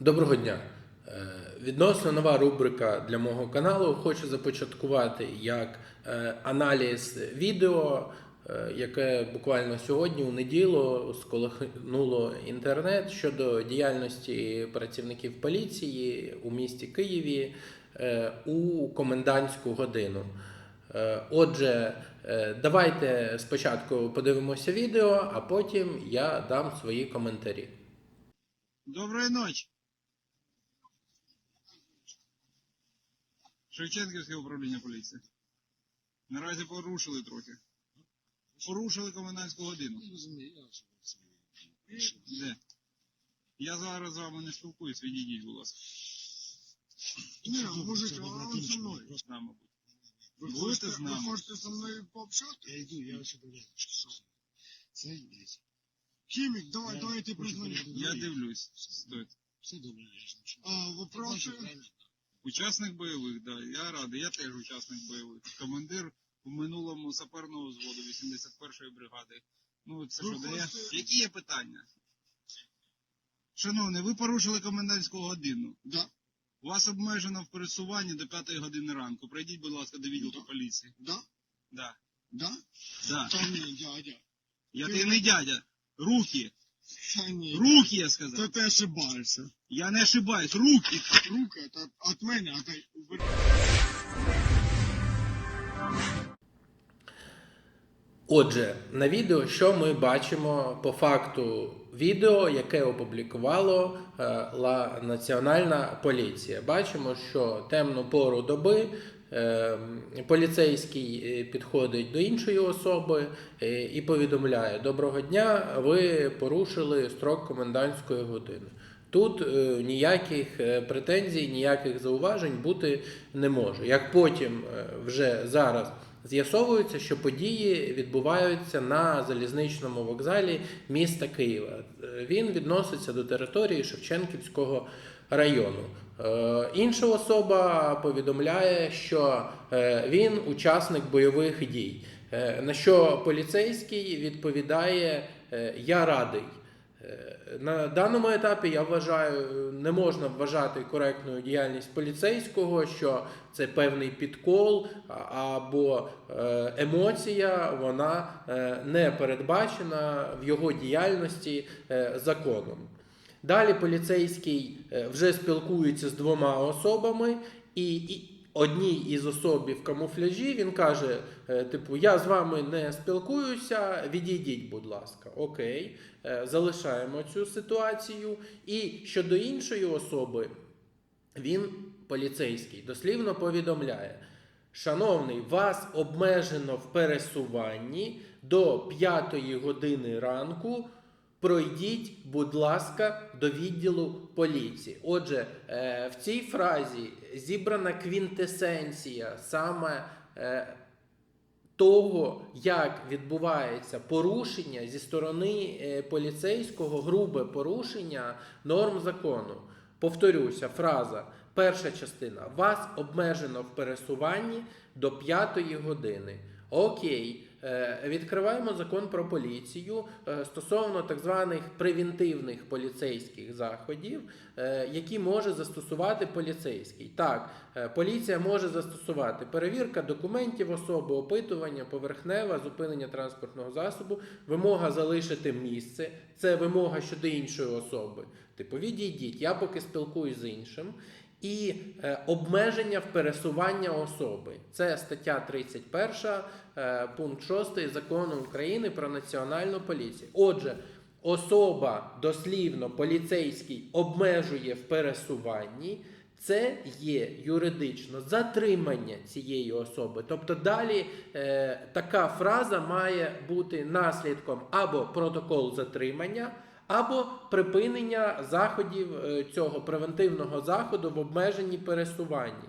Доброго дня. Е, Відносно нова рубрика для мого каналу. Хочу започаткувати як е, аналіз відео, е, яке буквально сьогодні у неділю сколихнуло інтернет щодо діяльності працівників поліції у місті Києві у комендантську годину. Отже, давайте спочатку подивимося відео, а потім я дам свої коментарі. Доброї ночі. Шевченківське управління поліції. Наразі порушили трохи. Порушили комендантську годину. Де? Я зараз з вами не спілкуюсь, відійдіть, будь ласка. Ні, мужик, а он со мною. З нами будь. Ви Будете з ви нами? хочете со мною пообщатися? Я йду, я ось буду. Це дивіться. Хімік, давай, давай ти признаю. Я дивлюсь. Стойте. Все добре, я ж нічого. А, вопроси? Учасник бойових, да. Я радий, я теж учасник бойових. Командир в минулому саперного взводу 81-ї бригади. Ну, це Ви що дає? Які є питання? Шановний, ви порушили комендантську годину. Да, Вас обмежено в пересуванні до 5 години ранку. Пройдіть, будь ласка, до відділку Да. поліції. да, Да. да? Да. Та ні, дядя. Я ти не дядя. Руки. Та ні. Руки, я Та сказав. ти ошибаєшся. Я не ошибаюсь. Руки. Руки, это от мене, а ти... Отже, на відео, що ми бачимо по факту відео, яке опублікувало е, Ла Національна поліція. Бачимо, що темну пору доби поліцейський е, підходить до іншої особи е, і повідомляє: Доброго дня, ви порушили строк комендантської години. Тут е, ніяких претензій, ніяких зауважень бути не може. Як потім вже зараз з'ясовується, що події відбуваються на залізничному вокзалі міста Києва. Він відноситься до території Шевченківського району. Е, Інша особа повідомляє, що е, він учасник бойових дій. Е, На що поліцейський відповідає: Я радий. На даному етапі я вважаю, не можна вважати коректною діяльність поліцейського, що це певний підкол або емоція, вона не передбачена в його діяльності законом. Далі поліцейський е, вже спілкується з двома особами, і, і одній із особі в камуфляжі він каже: е, типу, я з вами не спілкуюся, відійдіть, будь ласка. Окей, Е, залишаємо цю ситуацію. І щодо іншої особи, він поліцейський дослівно повідомляє. Шановний, вас обмежено в пересуванні до 5 години ранку. Пройдіть, будь ласка, до відділу поліції. Отже, е, в цій фразі зібрана квінтесенція саме е, того, як відбувається порушення зі сторони е, поліцейського, грубе порушення норм закону. Повторюся, фраза. Перша частина. Вас обмежено в пересуванні до п'ятої години. Окей, відкриваємо закон про поліцію е, стосовно так званих превентивних поліцейських заходів, е, які може застосувати поліцейський. Так, е, поліція може застосувати перевірка документів особи, опитування, поверхнева, зупинення транспортного засобу, вимога залишити місце. Це вимога щодо іншої особи. Типу, відійдіть, я поки спілкуюсь з іншим. І е, обмеження в пересування особи. Це стаття 31, е, пункт 6 закону України про національну поліцію. Отже, особа дослівно поліцейський обмежує в пересуванні. Це є юридично затримання цієї особи. Тобто далі е, така фраза має бути наслідком або протокол затримання, або припинення заходів е, цього превентивного заходу в обмеженні пересуванні.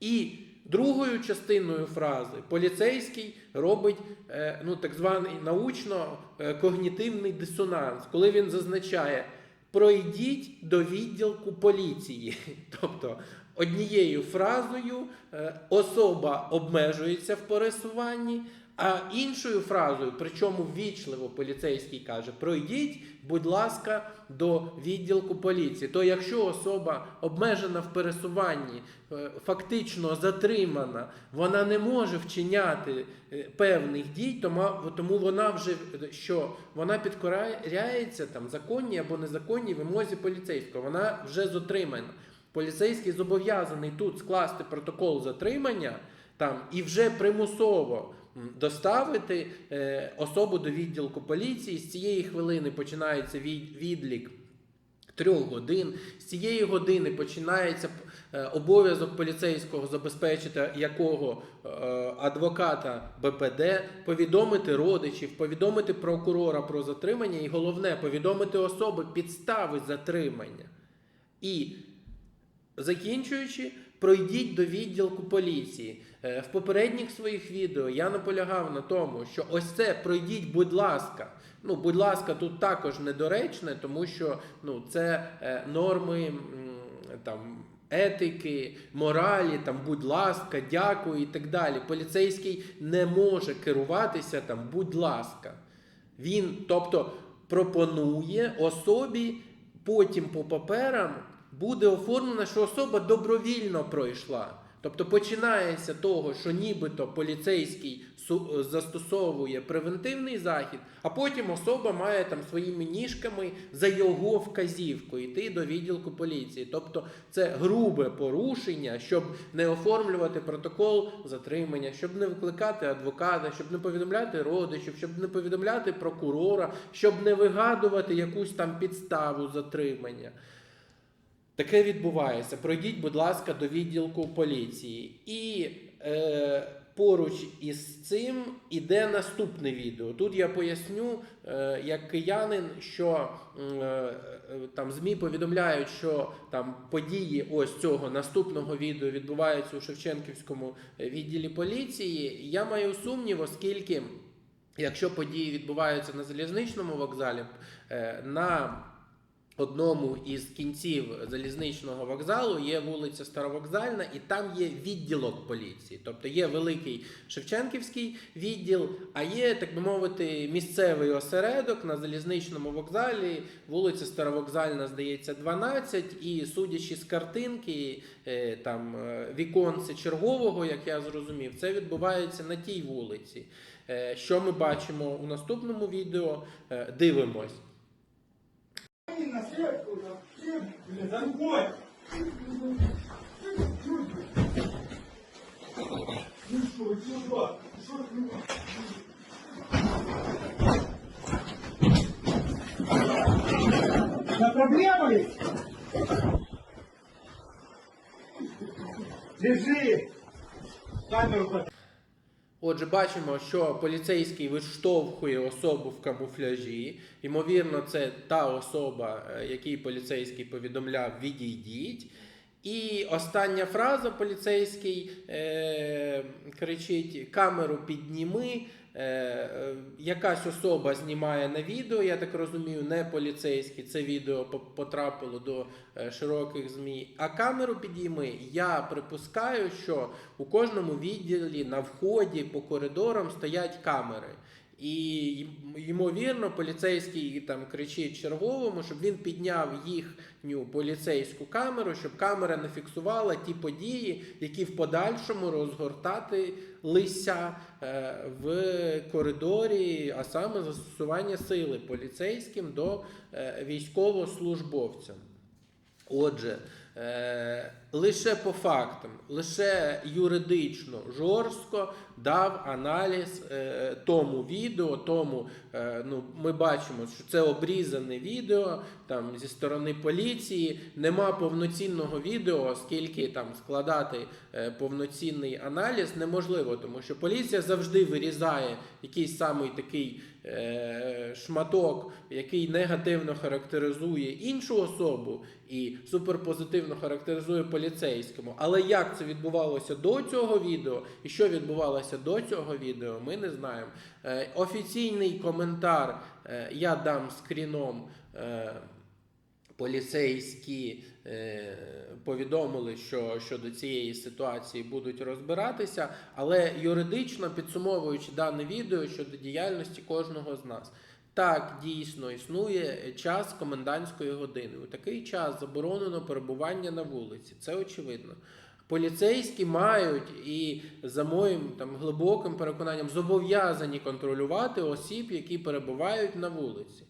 І другою частиною фрази поліцейський робить е, ну, так званий научно-когнітивний дисонанс, коли він зазначає. Пройдіть до відділку поліції. Тобто однією фразою е, особа обмежується в пересуванні, А іншою фразою, причому ввічливо поліцейський каже: пройдіть, будь ласка, до відділку поліції. То якщо особа обмежена в пересуванні, е, фактично затримана, вона не може вчиняти е, певних дій, тому вона вже що вона підкоряється там законній або незаконній вимозі поліцейського. Вона вже затримана. Поліцейський зобов'язаний тут скласти протокол затримання там і вже примусово доставити е, особу до відділку поліції. З цієї хвилини починається відлік. Трьох годин з цієї години починається е, обов'язок поліцейського забезпечити якого е, адвоката БПД, повідомити родичів, повідомити прокурора про затримання, і головне повідомити особи підстави затримання. І Закінчуючи, пройдіть до відділку поліції. Е, В попередніх своїх відео я наполягав на тому, що ось це пройдіть, будь ласка. Ну, будь ласка, тут також недоречне, тому що ну, це е, норми там. Етики, моралі, там, будь ласка, дякую і так далі. Поліцейський не може керуватися там, будь ласка. Він, тобто, пропонує особі потім по паперам буде оформлено, що особа добровільно пройшла. Тобто починається того, що нібито поліцейський су- застосовує превентивний захід, а потім особа має там своїми ніжками за його вказівкою йти до відділку поліції. Тобто це грубе порушення, щоб не оформлювати протокол затримання, щоб не викликати адвоката, щоб не повідомляти родичів, щоб не повідомляти прокурора, щоб не вигадувати якусь там підставу затримання. Таке відбувається. Пройдіть, будь ласка, до відділку поліції. І е, поруч із цим іде наступне відео. Тут я поясню, е, як киянин, що е, там ЗМІ повідомляють, що там події ось цього наступного відео відбуваються у Шевченківському е, відділі поліції. Я маю сумнів, оскільки, якщо події відбуваються на залізничному вокзалі, е, на одному із кінців залізничного вокзалу є вулиця Старовокзальна, і там є відділок поліції. Тобто є великий Шевченківський відділ, а є, так би мовити, місцевий осередок на залізничному вокзалі. Вулиця Старовокзальна, здається, 12. І судячи з картинки, е, там е, віконце чергового, як я зрозумів, це відбувається на тій вулиці. Е, Що ми бачимо у наступному відео? На сверху куда? Свет, блядь, за рукой. Ну что, чувак, что ты? На проблема есть? Держи камеру под Отже, бачимо, що поліцейський виштовхує особу в камуфляжі. Ймовірно, це та особа, е, якій поліцейський повідомляв відійдіть. І остання фраза поліцейський е, кричить: камеру підніми. Е, е, якась особа знімає на відео, я так розумію, не поліцейський. Це відео потрапило до е, широких ЗМІ. А камеру підійми. Я припускаю, що у кожному відділі на вході по коридорам стоять камери. І ймовірно, поліцейський там кричить черговому, щоб він підняв їхню поліцейську камеру, щоб камера не фіксувала ті події, які в подальшому розгортати лися е, в коридорі, а саме застосування сили поліцейським до е, військовослужбовцям. Отже, е, лише по фактам, лише юридично жорстко дав аналіз е, тому відео, тому е, ну, ми бачимо, що це обрізане відео там, зі сторони поліції. Нема повноцінного відео, оскільки там складати е, повноцінний аналіз неможливо, тому що поліція завжди вирізає якийсь самий такий е, шматок, який негативно характеризує іншу особу і суперпозитивно характеризує поліцейському. Але як це відбувалося до цього відео і що відбувалося до цього відео, ми не знаємо. Е, офіційний коментар е, я дам скріном. Е, поліцейські е, повідомили, що щодо цієї ситуації будуть розбиратися, але юридично підсумовуючи дане відео щодо діяльності кожного з нас. Так, дійсно існує час комендантської години. У такий час заборонено перебування на вулиці. Це очевидно. Поліцейські мають і за моїм там глибоким переконанням зобов'язані контролювати осіб, які перебувають на вулиці.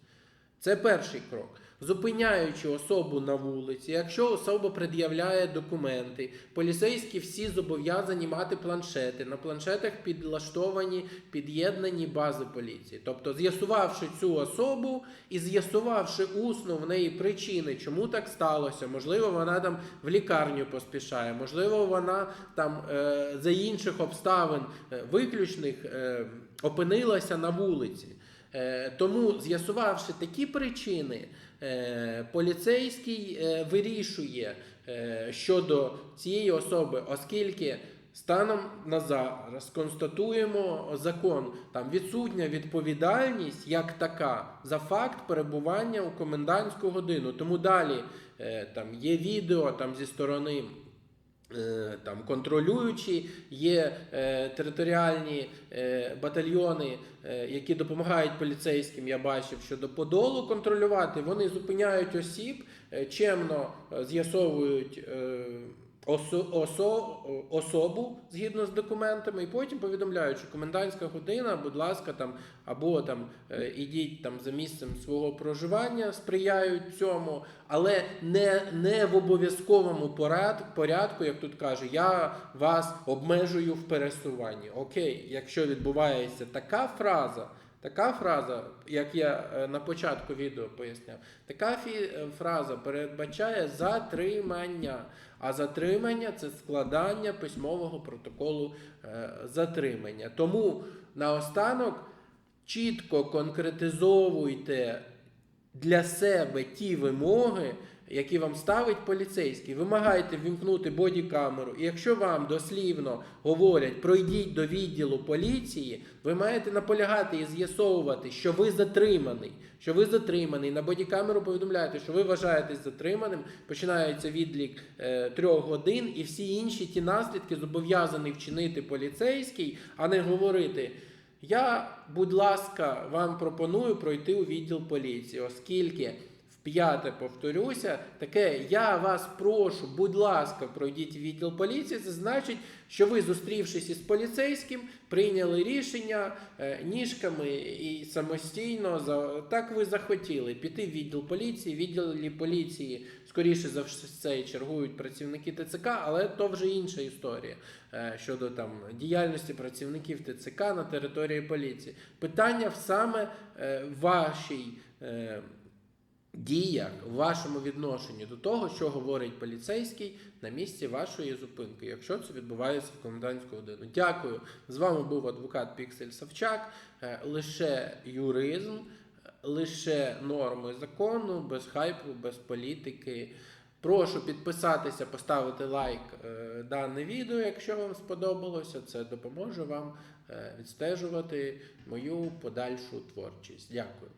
Це перший крок. Зупиняючи особу на вулиці, якщо особа пред'являє документи, поліцейські всі зобов'язані мати планшети. На планшетах підлаштовані під'єднані бази поліції. Тобто, з'ясувавши цю особу і з'ясувавши усно в неї причини, чому так сталося, можливо, вона там в лікарню поспішає, можливо, вона там е, за інших обставин е, виключних е, опинилася на вулиці. Е, Тому, з'ясувавши такі причини, поліцейський е, вирішує е, щодо цієї особи, оскільки станом на зараз констатуємо закон, там відсутня відповідальність як така за факт перебування у комендантську годину. Тому далі е, там є відео там зі сторони. Е, Там контролюючі, є е, територіальні е, батальйони, е, які допомагають поліцейським. Я бачив, що до подолу контролювати вони зупиняють осіб, е, чемно е, з'ясовують е, осо, осо, особу згідно з документами, і потім повідомляють, що комендантська година, будь ласка, там або там е, ідіть там за місцем свого проживання, сприяють цьому, але не, не в обов'язковому поряд, порядку, як тут каже, я вас обмежую в пересуванні. Окей, якщо відбувається така фраза. Така фраза, як я е, на початку відео поясняв, така е, фраза передбачає затримання. А затримання це складання письмового протоколу е, затримання. Тому наостанок чітко конкретизовуйте для себе ті вимоги, які вам ставить поліцейський. Вимагайте ввімкнути бодікамеру. І якщо вам дослівно говорять, пройдіть до відділу поліції, ви маєте наполягати і з'ясовувати, що ви затриманий. Що ви затриманий, на бодікамеру повідомляєте, що ви вважаєтесь затриманим, починається відлік е, трьох годин, і всі інші ті наслідки зобов'язаний вчинити поліцейський, а не говорити. Я, будь ласка, вам пропоную пройти у відділ поліції, оскільки вп'яте повторюся, таке я вас прошу, будь ласка, пройдіть відділ поліції. Це значить, що ви, зустрівшись із поліцейським, прийняли рішення е, ніжками і самостійно так ви захотіли піти в відділ поліції. Відділі поліції скоріше за все чергують працівники ТЦК, але то вже інша історія е, щодо там діяльності працівників ТЦК на території поліції. Питання саме е, вашій. Діях в вашому відношенні до того, що говорить поліцейський на місці вашої зупинки, якщо це відбувається в комендантську годину. Дякую. З вами був адвокат Піксель Савчак. Е, Лише юризм, е, лише норми закону, без хайпу, без політики. Прошу підписатися, поставити лайк е, дане відео, якщо вам сподобалося. Це допоможе вам відстежувати мою подальшу творчість. Дякую.